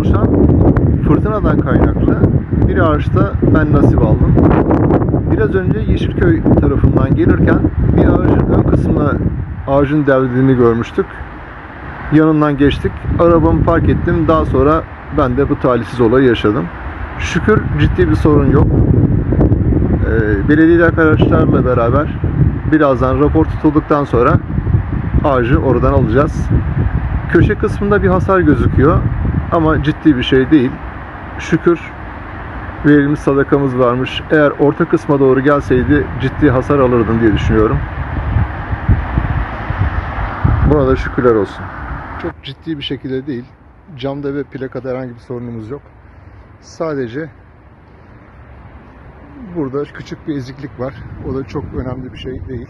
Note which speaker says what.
Speaker 1: oluşan fırtınadan kaynaklı bir ağaçta ben nasip aldım. Biraz önce Yeşilköy tarafından gelirken bir ağacın ön kısmına ağacın devrildiğini görmüştük. Yanından geçtik. Arabamı park ettim. Daha sonra ben de bu talihsiz olayı yaşadım. Şükür ciddi bir sorun yok. Ee, belediye arkadaşlarla beraber birazdan rapor tutulduktan sonra ağacı oradan alacağız. Köşe kısmında bir hasar gözüküyor ama ciddi bir şey değil. Şükür verilmiş sadakamız varmış. Eğer orta kısma doğru gelseydi ciddi hasar alırdım diye düşünüyorum. Buna da şükürler olsun. Çok ciddi bir şekilde değil. Camda ve plakada herhangi bir sorunumuz yok. Sadece burada küçük bir eziklik var. O da çok önemli bir şey değil.